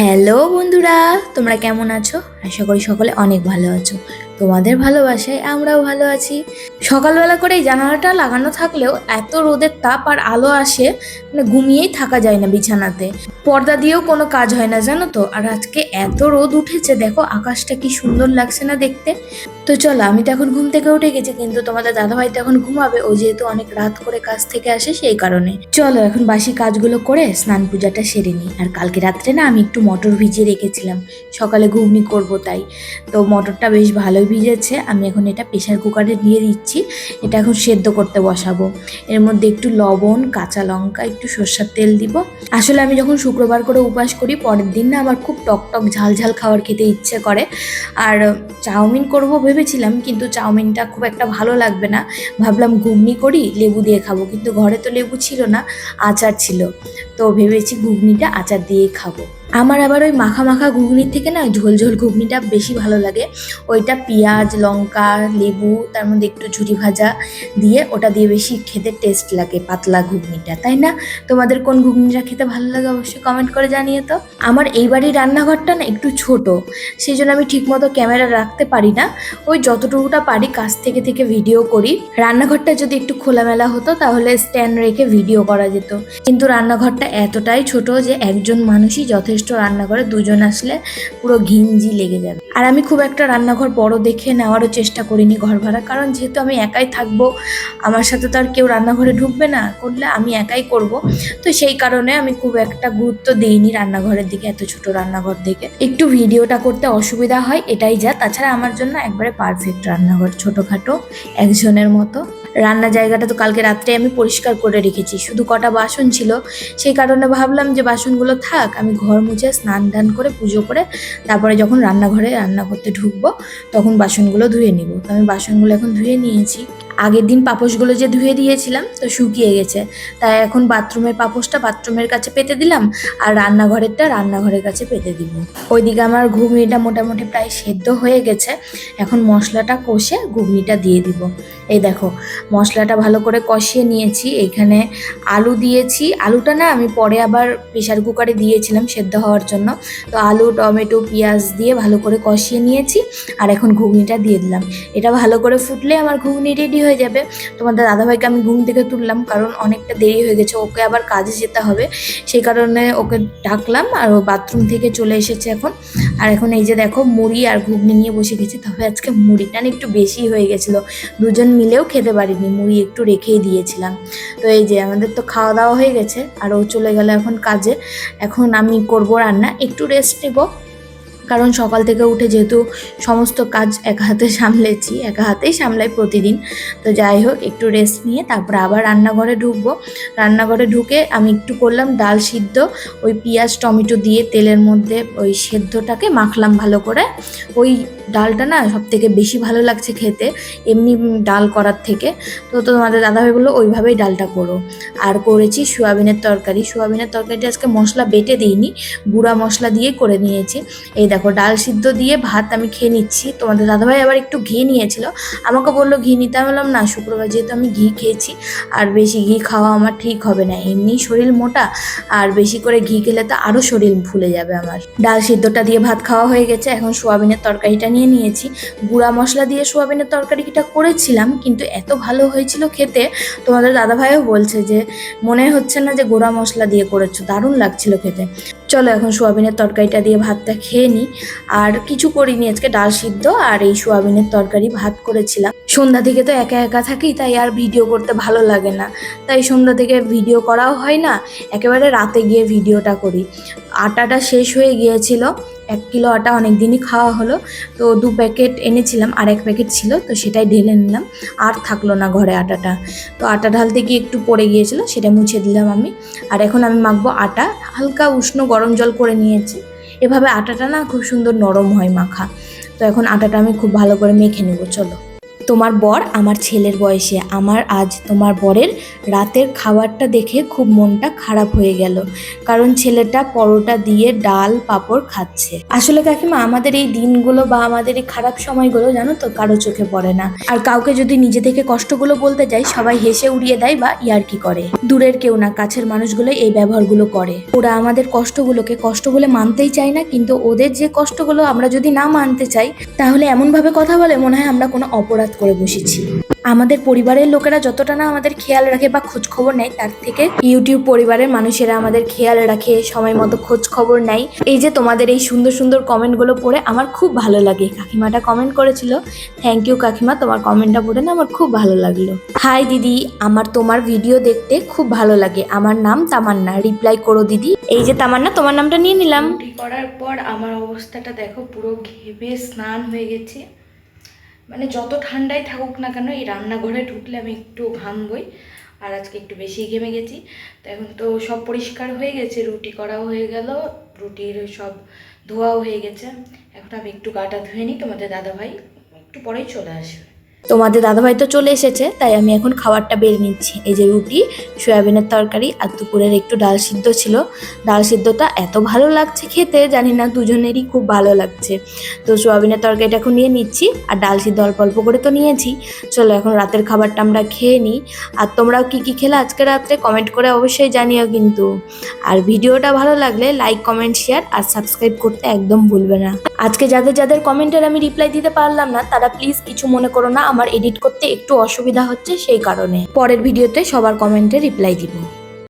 Hello বন্ধুরা তোমরা কেমন আছো? আশা করি সকলে অনেক ভালো আছো। তোমাদের ভালোবাসায় আমরাও ভালো আছি। সকালবেলা করে এই জানালাটা লাগানো থাকলেও এত রোদের তাপ আর আলো আসে মানে ঘুমিয়েই থাকা যায় না বিছানাতে। পর্দা দিয়েও কোনো কাজ হয় না, জানো তো? আর আজকে এত রোদ উঠেছে, দেখো আকাশটা কি সুন্দর লাগছে না দেখতে। তো চলো, আমি তো এখন ঘুম থেকে উঠে গেছি, কিন্তু তোমাদের দাদাভাই তো এখন ঘুমাবে, ও যেহেতু অনেক রাত করে কাজ থেকে আসে সেই কারণে। চলো, এখন বাসি কাজগুলো করে স্নান পূজাটা সেরে নিই। আর কালকে রাত্রে না আমি একটু মটর ভিজিয়ে রেখেছিলাম। সকালে ঘুগনি করব তাই। তো মটরটা বেশ ভালোই ভিজেছে, আমি এখন এটা প্রেশার কুকারে দিয়ে দিচ্ছি। এটা এখন সেদ্ধ করতে বসাবো। এর মধ্যে একটু লবণ, কাঁচা লঙ্কা, একটু সর্ষার তেল দিব। আসলে আমি যখন শুক্রবার করে উপাস করি, পরের দিন না আমার খুব টক টক, ঝাল ঝাল খাবার খেতে ইচ্ছে করে। আর চাউমিন করব ভেবেছিলাম, কিন্তু চাউমিনটা খুব একটা ভালো লাগবে না। ভাবলাম ঘুগনি করি, লেবু দিয়ে খাব। কিন্তু ঘরে তো লেবু ছিল না, আচার ছিল। তো ভেবেছি ঘুগনিটা আচার দিয়ে খাব। আমার আবার ওই মাখা মাখা ঘুগনির থেকে না ঝোল ঝোল ঘুগনিটা বেশি ভালো লাগে। ওইটা পেঁয়াজ, লঙ্কা, লেবু, তার মধ্যে একটু ঝুরি ভাজা দিয়ে ওটা দিয়ে বেশি খেতে টেস্ট লাগে পাতলা ঘুগনিটা, তাই না? তোমাদের কোন ঘুগনিটা খেতে ভালো লাগে অবশ্যই কমেন্ট করে জানিয়ে তো আমার এই বাড়ির রান্নাঘরটা না একটু ছোট সেই জন্য আমি ঠিকমতো ক্যামেরা রাখতে পারি না। ওই যতটুকুটা পারি কাছ থেকে থেকে ভিডিও করি। রান্নাঘরটা যদি একটু খোলামেলা হতো তাহলে স্ট্যান্ড রেখে ভিডিও করা যেত। কিন্তু রান্নাঘরটা এতটাই ছোট যে একজন মানুষই যথেষ্ট রান্না করে দুজন আসলে পুরো ঘিঞ্জি লেগে যাবে। আর আমি খুব একটা রান্নাঘর বড় দেখে নেওয়ারও চেষ্টা করিনি ঘর ভাড়া, কারণ যেহেতু আমি একাই থাকব, আমার সাথে তো আর কেউ রান্নাঘরে ঢুকবে না, করলে আমি একাই করব। তো সেই কারণে আমি খুব একটা গুরুত্ব দিইনি রান্নাঘরের দিকে, এত ছোট রান্নাঘর দেখে একটু ভিডিওটা করতে অসুবিধা হয়, এটাই যা। তাছাড়া আমার জন্য একবারে পারফেক্ট রান্নাঘর, ছোটোখাটো, একজনের মতো। রান্না জায়গাটা তো কালকে রাত্রে আমি পরিষ্কার করে রেখেছি, শুধু কটা বাসন ছিল। সেই কারণে ভাবলাম যে বাসনগুলো থাক, আমি ঘর মুছে স্নান টান করে পুজো করে তারপরে যখন রান্নাঘরে রান্না করতে ঢুকবো, তখন বাসনগুলো ধুয়ে নিব। তো আমি বাসনগুলো এখন ধুয়ে নিয়েছি। আগের দিন পাপোশগুলো যে ধুয়ে দিয়েছিলাম, তো শুকিয়ে গেছে। তাই এখন বাথরুমের পাপোশটা বাথরুমের কাছে পেতে দিলাম, আর রান্নাঘরেরটা রান্নাঘরের কাছে পেতে দিব। ওইদিকে আমার ঘুগনিটা মোটামুটি প্রায় সেদ্ধ হয়ে গেছে, এখন মশলাটা কষে ঘুগনিটা দিয়ে দিব। এই দেখো, মশলাটা ভালো করে কষিয়ে নিয়েছি, এখানে আলু দিয়েছি। আলুটা না আমি পরে আবার প্রেশার কুকারে দিয়েছিলাম সেদ্ধ হওয়ার জন্য। তো আলু, টমেটো, পেঁয়াজ দিয়ে ভালো করে কষিয়ে নিয়েছি, আর এখন ঘুগনিটা দিয়ে দিলাম। এটা ভালো করে ফুটলে আমার ঘুগনি রেডি হয়ে যাবে। তোমাদের দাদাভাইকে আমি ঘুম থেকে তুললাম, কারণ অনেকটা দেরি হয়ে গেছে। ওকে আবার কাজে যেতে হবে। সেই কারণে ওকে ডাকলাম আর ও বাথরুম থেকে চলে এসেছে এখন। আর এখন এই যে দেখো, মুড়ি আর ঘুগনি নিয়ে বসে গেছি। তবে আজকে মুড়িটা একটু বেশি হয়ে গেছিল। দুজন মিলেও খেতে পারিনি, মুড়ি একটু রেখেই দিয়েছিলাম। তো এই যে আমাদের তো খাওয়া দাওয়া হয়ে গেছে, আর ও চলে গেল এখন কাজে। এখন আমি করব রান্না, একটু রেস্ট নেব। কারণ সকাল থেকে উঠে যেহেতু সমস্ত কাজ একা হাতে সামলেছি, একা হাতেই সামলাই প্রতিদিন। তো যাই হোক, একটু রেস্ট নিয়ে তারপর আবার রান্নাঘরে ঢুকবো। রান্নাঘরে ঢুকে আমি একটু করলাম ডাল সিদ্ধ, ওই পেঁয়াজ, টমেটো দিয়ে তেলের মধ্যে ওই সেদ্ধটাকে মাখলাম ভালো করে। ওই ডালটা না সব থেকে বেশি ভালো লাগছে খেতে, এমনি ডাল করার থেকে। তো তোমাদের দাদাভাই বলল, ওইভাবেই ডালটা করো। আর করেছি সোয়াবিনের তরকারি। সোয়াবিনের তরকারিটা আজকে মশলা বেটে দিইনি, গুঁড়া মশলা দিয়ে করে নিয়েছি। এই দেখো, ডাল সিদ্ধ দিয়ে ভাত আমি খেয়ে নিচ্ছি। তোমাদের দাদাভাই আবার একটু ঘি নিয়েছিল। আমাকে বলল ঘি নিতে। বললাম, না, শুক্রবার যেহেতু আমি ঘি খেয়েছি, আর বেশি ঘি খাওয়া আমার ঠিক হবে না। এমনি শরীর মোটা, আর বেশি করে ঘি খেলে তো আরও শরীর ফুলে যাবে আমার। ডাল সিদ্ধটা দিয়ে ভাত খাওয়া হয়ে গেছে। এখন সোয়াবিনের তরকারিটা নিয়ে নিয়েছি। গুঁড়া মশলা দিয়ে সোয়াবিনের তরকারিটা করেছিলাম, কিন্তু এত ভালো হয়েছিল খেতে, তোমাদের দাদাভাইও বলছে যে, মনে হচ্ছে না যে গুঁড়া মশলা দিয়ে করেছ, দারুণ লাগছিল খেতে। চলো এখন সোয়াবিনের তরকারিটা দিয়ে ভাতটা খেয়ে নিই। আর কিছু করিনি, আজকে ডাল সিদ্ধ আর এই সোয়াবিনের তরকারি ভাত করেছিলাম। সন্ধ্যা থেকে তো একা একা থাকি, তাই আর ভিডিও করতে ভালো লাগে না। তাই সন্ধ্যা থেকে ভিডিও করাও হয় না, একেবারে রাতে গিয়ে ভিডিওটা করি। আটাটা শেষ হয়ে গিয়েছিল এক কিলো আটা অনেক দিনই খাওয়া হলো। তো দু প্যাকেট এনেছিলাম, আর এক প্যাকেট ছিল, তো সেটাই ঢেলে নিলাম। আর থাকল না ঘরে আটাটা। তো আটা ঢালতে গিয়ে একটু পড়ে গিয়েছিল, সেটা মুছে দিলাম আমি। আর এখন আমি মাখবো আটা, হালকা উষ্ণ গরম জল করে নিয়েছি। এভাবে আটাটা না খুব সুন্দর নরম হয় মাখা। তো এখন আটাটা আমি খুব ভালো করে মেখে নেব, চলো। তোমার বর আমার ছেলের বয়সে। আমার আজ তোমার বরের রাতের খাবারটা দেখে খুব মনটা খারাপ হয়ে গেল। কারণ ছেলেটা পরোটা দিয়ে ডাল, পাঁপড় খাচ্ছে। আসলে কাকিমা, আমাদের এই দিনগুলো বা আমাদের এই খারাপ সময়গুলো জানো তো, কারও চোখে পড়ে না। আর কাউকে যদি নিজে থেকে কষ্টগুলো বলতে যাই, সবাই হেসে উড়িয়ে দেয় বা ইয়ার্কি করে। দূরের কেউ না, কাছের মানুষগুলো এই ব্যবহারগুলো করে। ওরা আমাদের কষ্টগুলোকে কষ্ট বলে মানতেই চায় না, কিন্তু ওদের যে কষ্টগুলো আমরা যদি না মানতে চাই, তাহলে এমনভাবে কথা বলে মনে হয় আমরা কোনো অপরাধ করে বসেছি। আমাদের পরিবারের লোকেরা যতটা না আমাদের খেয়াল রাখে বা খোঁজ খবর নেয়, তার থেকে ইউটিউব পরিবারের মানুষেরা আমাদের খেয়াল রাখে, সময় মতো খোঁজ খবর নেয়। এই যে তোমাদের এই সুন্দর সুন্দর কমেন্টগুলো পড়ে আমার খুব ভালো লাগে। কাকিমাটা কমেন্ট করেছিল থ্যাংক ইউ কাকিমা, তোমার কমেন্টটা পড়ে না আমার খুব ভালো লাগল। হাই দিদি, আমার তোমার ভিডিও দেখতে খুব ভালো লাগে। আমার নাম তামান্না রিপ্লাই করো দিদি। এই যে তামান্না, তোমার নামটা নিয়ে নিলাম। করার পর আমার অবস্থাটা দেখো, পুরো ঘেমে স্নান হয়ে গেছে। মানে যত ঠান্ডাই থাকুক না কেন, এই রান্নাঘরে ঢুকলে আমি একটু ঘামবই। আর আজকে একটু বেশি ঘেমে গেছি। তো এখন তো সব পরিষ্কার হয়ে গেছে, রুটি করাও হয়ে গেল, রুটির সব ধোয়াও হয়ে গেছে। এখন আমি একটু গাটা ধুয়ে নিই, তোমাদের দাদাভাই একটু পরেই চলে আসবে। তোমাদের দাদাভাই তো চলে এসেছে, তাই আমি এখন খাবারটা বেড়ে নিচ্ছি। এই যে রুটি, সয়াবিনের তরকারি আর দুপুরের একটু ডাল সিদ্ধ ছিল। ডাল সিদ্ধটা এত ভালো লাগছে খেতে, জানি না দুজনেরই খুব ভালো লাগছে। তো সয়াবিনের তরকারিটা এখন নিয়ে নিচ্ছি, আর ডাল সিদ্ধ অল্প অল্প করে তো নিয়েছি। চলো এখন রাতের খাবারটা আমরা খেয়ে নিই। আর তোমরাও কী কী খেলে আজকে রাত্রে কমেন্ট করে অবশ্যই জানিও কিন্তু। আর ভিডিওটা ভালো লাগলে লাইক, কমেন্ট, শেয়ার আর সাবস্ক্রাইব করতে একদম ভুলবে না। আজকে যাদের যাদের কমেন্টের আমি রিপ্লাই দিতে পারলাম না, তারা প্লিজ কিছু মনে করো না, আমার এডিট করতে একটু অসুবিধা হচ্ছে সেই কারণে। পরের ভিডিওতে সবার কমেন্টে রিপ্লাই দিব।